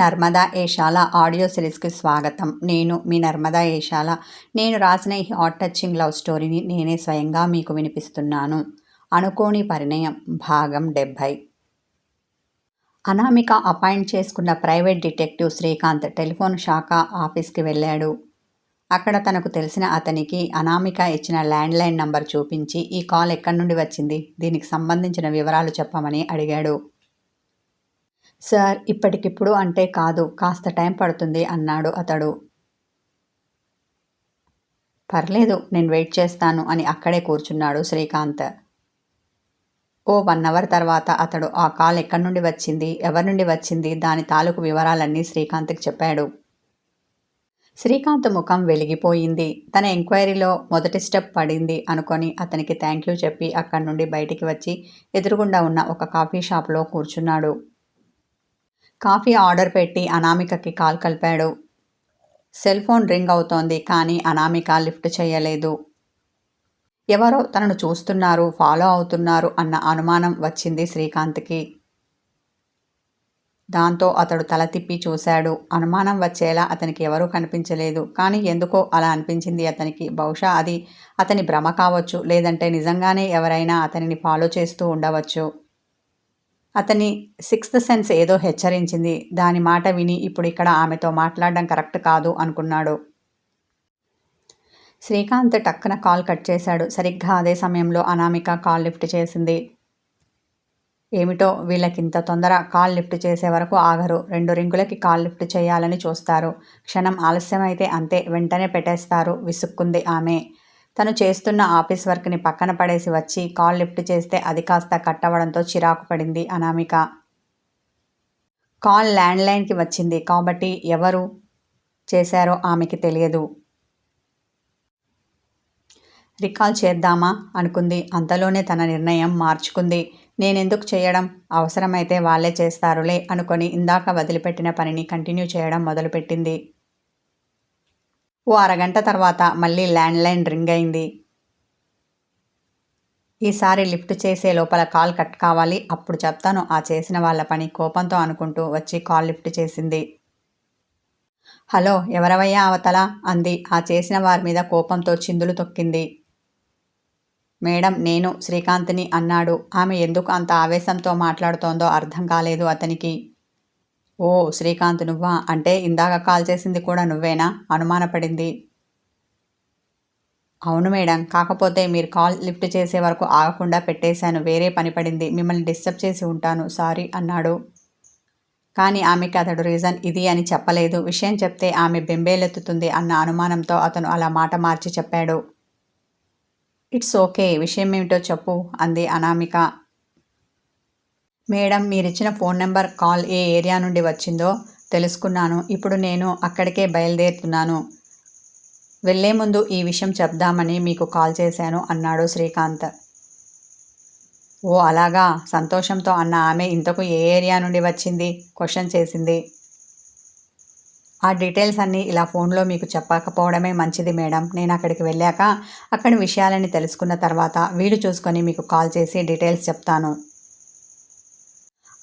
Narmada Eshala audio సిరీస్కి స్వాగతం. నేను మీ నర్మదా ఏషాల నేను రాసిన ఈ హాట్ టచింగ్ లవ్ స్టోరీని నేనే స్వయంగా మీకు వినిపిస్తున్నాను. అనుకోని పరిణయం. భాగం డెబ్భై. అనామిక అపాయింట్ చేసుకున్న ప్రైవేట్ డిటెక్టివ్ శ్రీకాంత్ టెలిఫోన్ శాఖ ఆఫీస్కి వెళ్ళాడు. అక్కడ తనకు తెలిసిన అతనికి అనామిక ఇచ్చిన ల్యాండ్లైన్ నంబర్ చూపించి ఈ కాల్ ఎక్కడి నుండి వచ్చింది? దీనికి సంబంధించిన వివరాలు చెప్పమని అడిగాడు. సార్ ఇప్పటికిప్పుడు అంటే కాదు. కాస్త టైం పడుతుంది అన్నాడు అతడు. పర్లేదు నేను వెయిట్ చేస్తాను అని అక్కడే కూర్చున్నాడు శ్రీకాంత్. ఓ వన్ అవర్ తర్వాత అతడు ఆ కాల్ ఎక్కడి నుండి వచ్చింది? ఎవరి నుండి వచ్చింది? దాని తాలూకు వివరాలన్నీ శ్రీకాంత్కి చెప్పాడు. శ్రీకాంత్ ముఖం వెలిగిపోయింది. తన ఎంక్వైరీలో మొదటి స్టెప్ పడింది అనుకొని అతనికి థ్యాంక్ యూ చెప్పి అక్కడి నుండి బయటికి వచ్చి ఎదురుగుండా ఉన్న ఒక కాఫీ షాప్లో కూర్చున్నాడు. కాఫీ ఆర్డర్ పెట్టి అనామికకి కాల్ కలిపాడు. సెల్ ఫోన్ రింగ్ అవుతోంది కానీ అనామిక లిఫ్ట్ చేయలేదు. ఎవరో తనను చూస్తున్నారు ఫాలో అవుతున్నారు అన్న అనుమానం వచ్చింది శ్రీకాంత్కి. దాంతో అతడు తల తిప్పి చూశాడు. అనుమానం వచ్చేలా అతనికి ఎవరూ కనిపించలేదు. కానీ ఎందుకో అలా అనిపించింది అతనికి. బహుశా అది అతని భ్రమ కావచ్చు లేదంటే నిజంగానే ఎవరైనా అతనిని ఫాలో చేస్తూ ఉండవచ్చు. అతని సిక్స్త్ సెన్స్ ఏదో హెచ్చరించింది. దాని మాట విని ఇప్పుడు ఇక్కడ ఆమెతో మాట్లాడడం కరెక్ట్ కాదు అనుకున్నాడు. శ్రీకాంత్ టక్కున కాల్ కట్ చేశాడు. సరిగ్గా అదే సమయంలో అనామిక కాల్ లిఫ్ట్ చేసింది. ఏమిటో వీళ్ళకింత తొందర కాల్ లిఫ్ట్ చేసే వరకు ఆగరు. రెండు రింగులకి కాల్ లిఫ్ట్ చేయాలని చూస్తారు. క్షణం ఆలస్యమైతే అంతే వెంటనే పెట్టేస్తారు. విసుక్కుంది ఆమె. తను చేస్తున్న ఆఫీస్ వర్క్ని పక్కన పడేసి వచ్చి కాల్ లిఫ్ట్ చేస్తే అది కాస్త కట్టవడంతో చిరాకు పడింది అనామిక. కాల్ ల్యాండ్లైన్కి వచ్చింది కాబట్టి ఎవరు చేశారో ఆమెకి తెలియదు. రికాల్ చేద్దామా? అనుకుంది. అంతలోనే తన నిర్ణయం మార్చుకుంది. నేనెందుకు చేయడం? అవసరమైతే వాళ్ళే చేస్తారులే అనుకొని ఇందాక వదిలిపెట్టిన పనిని కంటిన్యూ చేయడం మొదలుపెట్టింది. ఓ అరగంట తర్వాత మళ్ళీ ల్యాండ్లైన్ రింగ్ అయింది. ఈసారి లిఫ్ట్ చేసే లోపల కాల్ కట్ కావాలి. అప్పుడు చెప్తాను ఆ చేసిన వాళ్ళ పని కోపంతో అనుకుంటూ వచ్చి కాల్ లిఫ్ట్ చేసింది. హలో ఎవరవయ్యా అవతల? అంది. ఆ చేసిన వారి మీద కోపంతో చిందులు తొక్కింది. మేడం నేను శ్రీకాంత్ని అన్నాడు. ఆమె ఎందుకు అంత ఆవేశంతో మాట్లాడుతోందో అర్థం కాలేదు అతనికి. ఓ శ్రీకాంత్ నువ్వా? అంటే ఇందాక కాల్ చేసింది కూడా నువ్వేనా? అనుమానపడింది. అవును మేడం కాకపోతే మీరు కాల్ లిఫ్ట్ చేసే వరకు ఆగకుండా పెట్టేశాను వేరే పని పడింది మిమ్మల్ని డిస్టర్బ్ చేసి ఉంటాను సారీ అన్నాడు. కానీ ఆమెకి అతడు రీజన్ ఇది అని చెప్పలేదు. విషయం చెప్తే ఆమె బెంబేలెత్తుతుంది అన్న అనుమానంతో అతను అలా మాట మార్చి చెప్పాడు. ఇట్స్ ఓకే విషయం ఏమిటో చెప్పు అంది అనామిక. మేడం మీరిచ్చిన ఫోన్ నెంబర్ కాల్ ఏ ఏరియా నుండి వచ్చిందో తెలుసుకున్నాను. ఇప్పుడు నేను అక్కడికే బయలుదేరుతున్నాను. వెళ్ళే ముందు ఈ విషయం చెప్దామని మీకు కాల్ చేశాను అన్నాడు శ్రీకాంత్. ఓ అలాగా? సంతోషంతో అన్న ఆమె ఇంతకు ఏ ఏరియా నుండి వచ్చింది? క్వశ్చన్ చేసింది. ఆ డీటెయిల్స్ అన్నీ ఇలా ఫోన్లో మీకు చెప్పకపోవడమే మంచిది మేడం. నేను అక్కడికి వెళ్ళాక అక్కడి విషయాలని తెలుసుకున్న తర్వాత వీలు చూసుకొని మీకు కాల్ చేసి డీటెయిల్స్ చెప్తాను.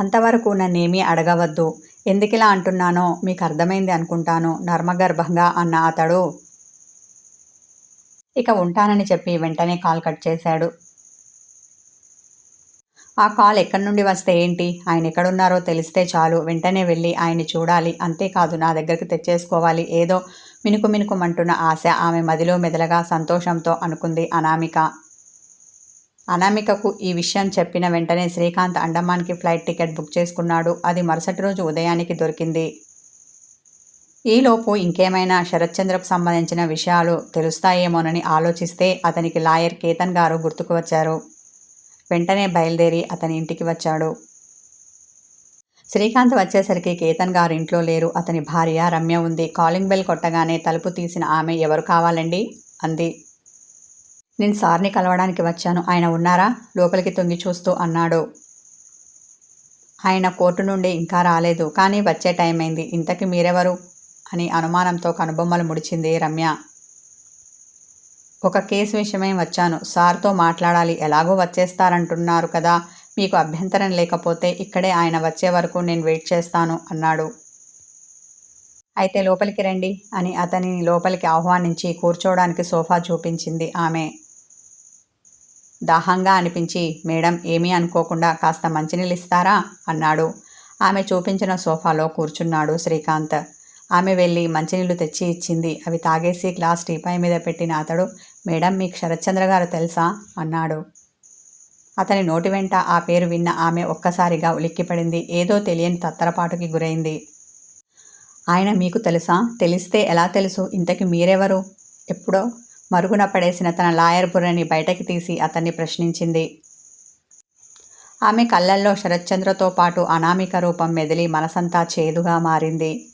అంతవరకు నన్నేమీ అడగవద్దు. ఎందుకిలా అంటున్నానో మీకు అర్థమైంది అనుకుంటాను నర్మగర్భంగా అన్న అతడు. ఇక ఉంటానని చెప్పి వెంటనే కాల్ కట్ చేశాడు. ఆ కాల్ ఎక్కడి నుండి వస్తే ఏంటి? ఆయన ఎక్కడున్నారో తెలిస్తే చాలు. వెంటనే వెళ్ళి ఆయన్ని చూడాలి. అంతేకాదు నా దగ్గరికి తెచ్చేసుకోవాలి. ఏదో మినుకు మినుకుమంటున్న ఆశ ఆమె మదిలో మెదలగా సంతోషంతో అనుకుంది అనామిక. అనామికకు ఈ విషయం చెప్పిన వెంటనే శ్రీకాంత్ అండమాన్కి ఫ్లైట్ టికెట్ బుక్ చేసుకున్నాడు. అది మరుసటి రోజు ఉదయానికి దొరికింది. ఈలోపు ఇంకేమైనా శరత్చంద్రకు సంబంధించిన విషయాలు తెలుస్తాయేమోనని ఆలోచిస్తే అతనికి లాయర్ కేతన్ గారు గుర్తుకు వచ్చారు. వెంటనే బయలుదేరి అతని ఇంటికి వచ్చాడు. శ్రీకాంత్ వచ్చేసరికి కేతన్ గారు ఇంట్లో లేరు. అతని భార్య రమ్య ఉంది. కాలింగ్ బెల్ కొట్టగానే తలుపు తీసిన ఆమె ఎవరు కావాలండి? అంది. నేను సార్ని కలవడానికి వచ్చాను. ఆయన ఉన్నారా? లోపలికి తొంగి చూస్తూ అన్నాడు. ఆయన కోర్టు నుండి ఇంకా రాలేదు. కానీ వచ్చే టైం అయింది. ఇంతకి మీరెవరు? అని అనుమానంతో కనుబొమ్మలు ముడిచింది రమ్య. ఒక కేసు విషయమై వచ్చాను. సార్తో మాట్లాడాలి. ఎలాగో వచ్చేస్తారంటున్నారు కదా. మీకు అభ్యంతరం లేకపోతే ఇక్కడే ఆయన వచ్చే వరకు నేను వెయిట్ చేస్తాను అన్నాడు. అయితే లోపలికి రండి అని అతనిని లోపలికి ఆహ్వానించి కూర్చోవడానికి సోఫా చూపించింది ఆమె. దాహంగా అనిపించి మేడం ఏమీ అనుకోకుండా కాస్త మంచినీళ్ళు ఇస్తారా అన్నాడు. ఆమె చూపించిన సోఫాలో కూర్చున్నాడు శ్రీకాంత్. ఆమె వెళ్ళి మంచినీళ్ళు తెచ్చి ఇచ్చింది. అవి తాగేసి గ్లాస్ టీపాయ్ మీద పెట్టిన అతడు మేడం మీకు శరత్చంద్ర గారు తెలుసా? అన్నాడు. అతని నోటి వెంట ఆ పేరు విన్న ఆమె ఒక్కసారిగా ఉలిక్కిపడింది. ఏదో తెలియని తత్తరపాటుకి గురైంది. ఆయన మీకు తెలుసా? తెలిస్తే ఎలా తెలుసు? ఇంతకి మీరెవరు? ఎప్పుడో? మరుగున పడేసిన తన లాయర్ బుర్రని బయటకి తీసి అతన్ని ప్రశ్నించింది. ఆమె కళ్ళల్లో శరత్చంద్రతో పాటు అనామిక రూపం మెదిలి మనసంతా చేదుగా మారింది.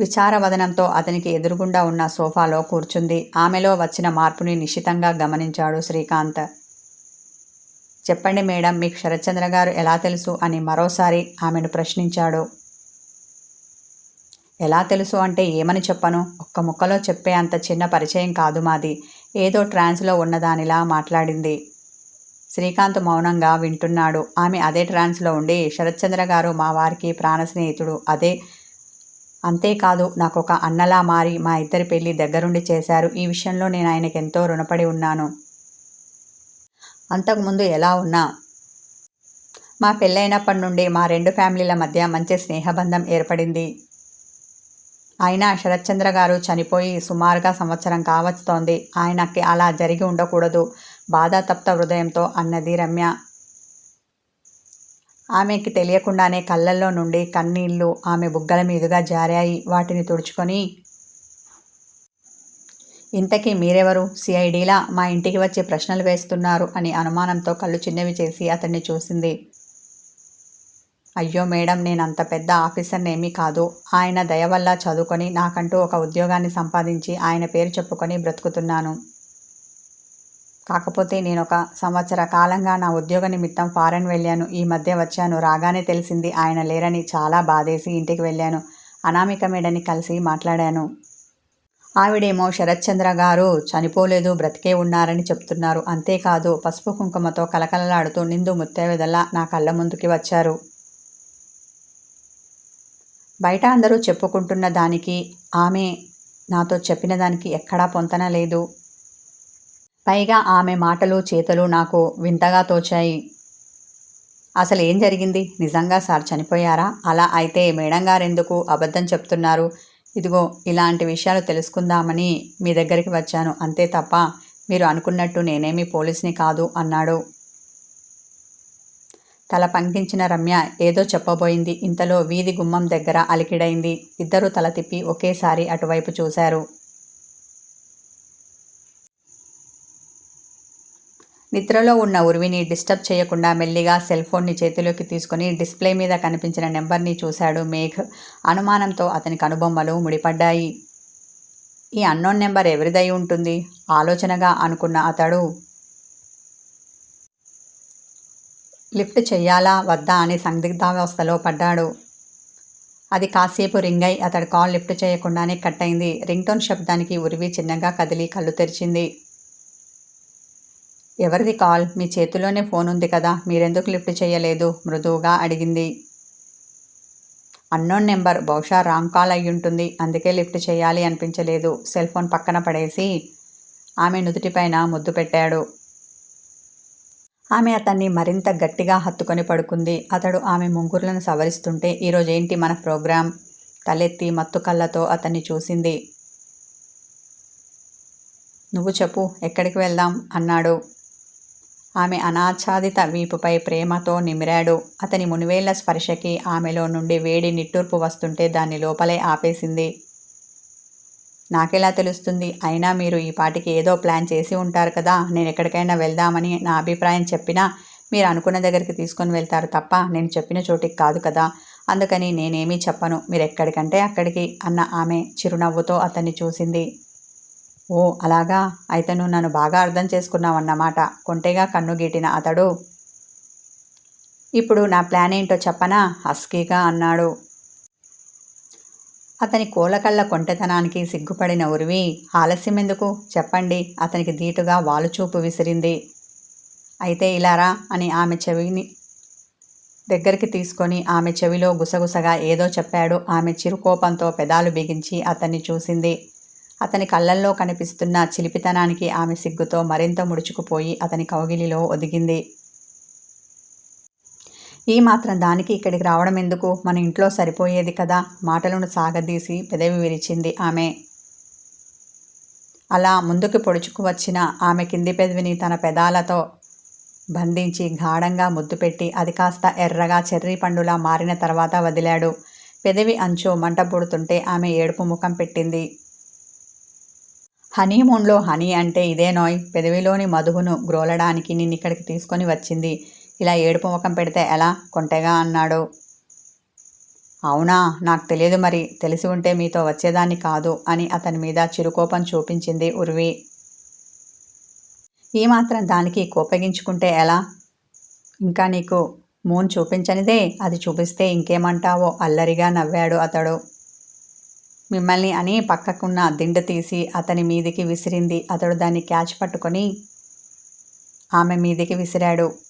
విచారవదనంతో అతనికి ఎదురుగుండా ఉన్న సోఫాలో కూర్చుంది. ఆమెలో వచ్చిన మార్పుని నిశితంగా గమనించాడు శ్రీకాంత్. చెప్పండి మేడం మీకు శరత్చంద్ర గారు ఎలా తెలుసు అని మరోసారి ఆమెను ప్రశ్నించాడు. ఎలా తెలుసు అంటే ఏమని చెప్పను? ఒక్క ముక్కలో చెప్పే అంత చిన్న పరిచయం కాదు మాది. ఏదో ట్రాన్స్లో ఉన్నదానిలా మాట్లాడింది. శ్రీకాంత్ మౌనంగా వింటున్నాడు. ఆమె అదే ట్రాన్స్లో ఉండి శరత్చంద్ర గారు మా వారికి ప్రాణ స్నేహితుడు. అదే అంతేకాదు నాకు ఒక అన్నలా మారి మా ఇద్దరి పెళ్ళి దగ్గరుండి చేశారు. ఈ విషయంలో నేను ఆయనకి ఎంతో రుణపడి ఉన్నాను. అంతకుముందు ఎలా ఉన్నా మా పెళ్ళైనప్పటి నుండి మా రెండు ఫ్యామిలీల మధ్య మంచి స్నేహబంధం ఏర్పడింది. అయినా శరత్చంద్ర గారు చనిపోయి సుమారుగా సంవత్సరం కావస్తోంది. ఆయనకి అలా జరిగి ఉండకూడదు. బాధాతప్త హృదయంతో అన్నది రమ్య. ఆమెకి తెలియకుండానే కళ్ళల్లో నుండి కన్నీళ్ళు ఆమె బుగ్గల మీదుగా జారాయి. వాటిని తుడుచుకొని ఇంతకీ మీరెవరు? సిఐడిలా? మా ఇంటికి వచ్చి ప్రశ్నలు వేస్తున్నారు అని అనుమానంతో కళ్ళు చిన్నవి చేసి అతన్ని చూసింది. అయ్యో మేడం నేను అంత పెద్ద ఆఫీసర్నేమీ కాదు. ఆయన దయ వల్ల చదువుకొని నాకంటూ ఒక ఉద్యోగాన్ని సంపాదించి ఆయన పేరు చెప్పుకొని బ్రతుకుతున్నాను. కాకపోతే నేను ఒక సంవత్సర కాలంగా నా ఉద్యోగ నిమిత్తం ఫారెన్ వెళ్ళాను. ఈ మధ్య వచ్చాను. రాగానే తెలిసింది ఆయన లేరని చాలా బాధేసి ఇంటికి వెళ్ళాను. అనామిక మేడని కలిసి మాట్లాడాను. ఆవిడేమో శరత్చంద్ర గారు చనిపోలేదు బ్రతికే ఉన్నారని చెప్తున్నారు. అంతేకాదు పసుపు కుంకుమతో కలకలలాడుతూ నిందు ముత్తేవదల్లా నా కళ్ళ ముందుకి వచ్చారు. బయట అందరూ చెప్పుకుంటున్న దానికి ఆమె నాతో చెప్పిన దానికి ఎక్కడా పొంతన లేదు. పైగా ఆమె మాటలు చేతలు నాకు వింతగా తోచాయి. అసలు ఏం జరిగింది? నిజంగా సార్ చనిపోయారా? అలా అయితే మేడం గారు ఎందుకు అబద్ధం చెప్తున్నారు? ఇదిగో ఇలాంటి విషయాలు తెలుసుకుందామని మీ దగ్గరికి వచ్చాను. అంతే తప్ప మీరు అనుకున్నట్టు నేనేమి పోలీస్ని కాదు అన్నాడు. తల పంకించిన రమ్య ఏదో చెప్పబోయింది. ఇంతలో వీధి గుమ్మం దగ్గర అలికిడైంది. ఇద్దరూ తల తిప్పి ఒకేసారి అటువైపు చూశారు. నిద్రలో ఉన్న ఉర్విని డిస్టర్బ్ చేయకుండా మెల్లిగా సెల్ ఫోన్ని చేతిలోకి తీసుకుని డిస్ప్లే మీద కనిపించిన నెంబర్ని చూశాడు మేఘ్. అనుమానంతో అతని కనుబొమ్మలు ముడిపడ్డాయి. ఈ అన్నోన్ నెంబర్ ఎవరిదై ఉంటుంది? ఆలోచనగా అనుకున్న అతడు లిఫ్ట్ చెయ్యాలా వద్దా అని సందిగ్ధావస్థలో పడ్డాడు. అది కాసేపు రింగ్ అయి అతడు కాల్ లిఫ్ట్ చేయకుండానే కట్ అయింది. రింగ్టోన్ శబ్దానికి ఉరివి చిన్నగా కదిలి కళ్ళు తెరిచింది. ఎవరిది కాల్? మీ చేతిలోనే ఫోన్ ఉంది కదా మీరెందుకు లిఫ్ట్ చేయలేదు? మృదువుగా అడిగింది. Unknown number. బహుశా రాంగ్ కాల్ అయి ఉంటుంది. అందుకే లిఫ్ట్ చేయాలి అనిపించలేదు. సెల్ ఫోన్ పక్కన పడేసి ఆమె నుదుటిపైన ముద్దు పెట్టాడు. ఆమె అతన్ని మరింత గట్టిగా హత్తుకొని పడుకుంది. అతడు ఆమె ముంగురులను సవరిస్తుంటే ఈరోజు ఏంటి మన ప్రోగ్రాం? తలెత్తి మత్తు కళ్ళతో అతన్ని చూసింది. నువ్వు చెప్పు ఎక్కడికి వెళ్దాం? అన్నాడు. ఆమె అనాచ్ఛాదిత వీపుపై ప్రేమతో నిమిరాడు. అతని మునివేళ్ళ స్పర్శకి ఆమెలో నుండి వేడి నిట్టూర్పు వస్తుంటే దాన్ని లోపలే ఆపేసింది. నాకెలా తెలుస్తుంది? అయినా మీరు ఈ పాటికి ఏదో ప్లాన్ చేసి ఉంటారు కదా నేను ఎక్కడికైనా వెళ్దామని నా అభిప్రాయం చెప్పినా మీరు అనుకున్న దగ్గరికి తీసుకొని వెళ్తారు తప్ప నేను చెప్పిన చోటికి కాదు కదా. అందుకని నేనేమీ చెప్పను. మీరు ఎక్కడికంటే అక్కడికి అన్న ఆమె చిరునవ్వుతో అతన్ని చూసింది. ఓ అలాగా? అయితే నువ్వు నన్ను బాగా అర్థం చేసుకున్నావన్నమాట. కొంటెగా కన్ను గీటిన అతడు. ఇప్పుడు నా ప్లాన్ ఏంటో చెప్పనా? హస్కీగా అన్నాడు. అతని కోలకళ్ళ కొంటెతనానికి సిగ్గుపడిన ఉరివి ఆలస్యం ఎందుకు చెప్పండి. అతనికి ధీటుగా వాలుచూపు విసిరింది. అయితే ఇలారా అని ఆమె చెవిని దగ్గరికి తీసుకొని ఆమె చెవిలో గుసగుసగా ఏదో చెప్పాడు. ఆమె చిరుకోపంతో పెదాలు బిగించి అతన్ని చూసింది. అతని కళ్ళల్లో కనిపిస్తున్న చిలిపితనానికి ఆమె సిగ్గుతో మరింత ముడుచుకుపోయి అతని కౌగిలిలో ఒదిగింది. ఈ మాత్రం దానికి ఇక్కడికి రావడం ఎందుకు? మన ఇంట్లో సరిపోయేది కదా. మాటలను సాగదీసి పెదవి విరిచింది ఆమె. అలా ముందుకు పొడుచుకు వచ్చిన ఆమె కింది పెదవిని తన పెదాలతో బంధించి గాఢంగా ముద్దు పెట్టి అది కాస్త ఎర్రగా చెర్రీ పండులా మారిన తర్వాత వదిలాడు. పెదవి అంచు మంట పొడుతుంటే ఆమె ఏడుపు ముఖం పెట్టింది. హనీమూన్లో హనీ అంటే ఇదే నోయ్. పెదవిలోని మధువును గ్రోలడానికి నిన్నిక్కడికి తీసుకొని వచ్చింది. ఇలా ఏడుపు ముఖం పెడితే ఎలా? కొంటెగా అన్నాడు. అవునా? నాకు తెలియదు మరి. తెలిసి ఉంటే మీతో వచ్చేదాన్ని కాదు అని అతని మీద చిరుకోపం చూపించింది ఉర్వి. ఈ మాత్రం దానికి కోపగించుకుంటే ఎలా? ఇంకా నీకు మూన్ చూపించనిదే? అది చూపిస్తే ఇంకేమంటావో? అల్లరిగా నవ్వాడు అతడు. మిమ్మల్ని అని పక్కకున్న దిండు తీసి అతని మీదికి విసిరింది. అతడు దాన్ని క్యాచ్ పట్టుకొని ఆమె మీదికి విసిరాడు.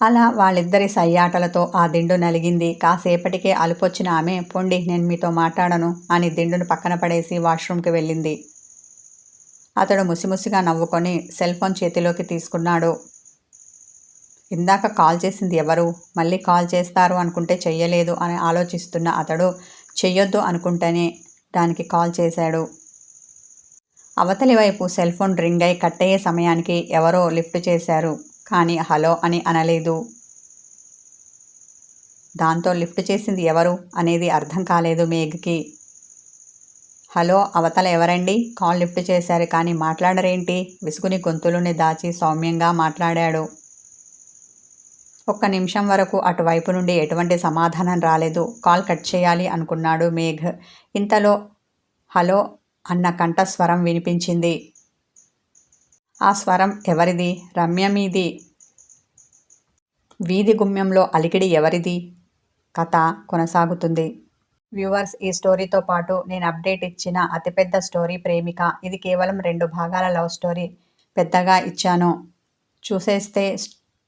అలా వాళ్ళిద్దరి సయ్యాటలతో ఆ దిండు నలిగింది. కాసేపటికే అలుపొచ్చిన ఆమె పొండి నేను మీతో మాట్లాడను అని దిండును పక్కన పడేసి వాష్రూమ్కి వెళ్ళింది. అతడు ముసిముసిగా నవ్వుకొని సెల్ ఫోన్ చేతిలోకి తీసుకున్నాడు. ఇందాక కాల్ చేసింది ఎవరు? మళ్ళీ కాల్ చేస్తారు అనుకుంటే చెయ్యలేదు అని ఆలోచిస్తున్న అతడు చెయ్యొద్దు అనుకుంటేనే దానికి కాల్ చేశాడు. అవతలి వైపు సెల్ ఫోన్ రింగ్ అయి కట్టయ్యే సమయానికి ఎవరో లిఫ్ట్ చేశారు. కానీ హలో అని అనలేదు. దాంతో లిఫ్ట్ చేసింది ఎవరు అనేది అర్థం కాలేదు మేఘ్కి. హలో అవతల ఎవరండి? కాల్ లిఫ్ట్ చేశారు కానీ మాట్లాడరేంటి? విసుగుని గొంతులోని దాచి సౌమ్యంగా మాట్లాడాడు. ఒక్క నిమిషం వరకు అటువైపు నుండి ఎటువంటి సమాధానం రాలేదు. కాల్ కట్ చేయాలి అనుకున్నాడు మేఘ్. ఇంతలో హలో అన్న కంఠస్వరం వినిపించింది. ఆ స్వరం ఎవరిది? రమ్య మీది. వీధి గుమ్యంలో అలికిడి ఎవరిది? కథ కొనసాగుతుంది. వ్యూవర్స్ ఈ స్టోరీతో పాటు నేను అప్డేట్ ఇచ్చిన అతిపెద్ద స్టోరీ ప్రేమిక. ఇది కేవలం రెండు భాగాల లవ్ స్టోరీ. పెద్దగా ఇచ్చాను. చూసేస్తే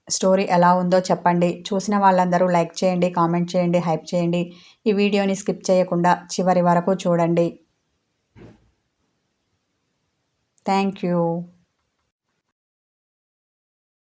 స్టోరీ ఎలా ఉందో చెప్పండి. చూసిన వాళ్ళందరూ లైక్ చేయండి కామెంట్ చేయండి హైప్ చేయండి. ఈ వీడియోని స్కిప్ చేయకుండా చివరి వరకు చూడండి. Thank you.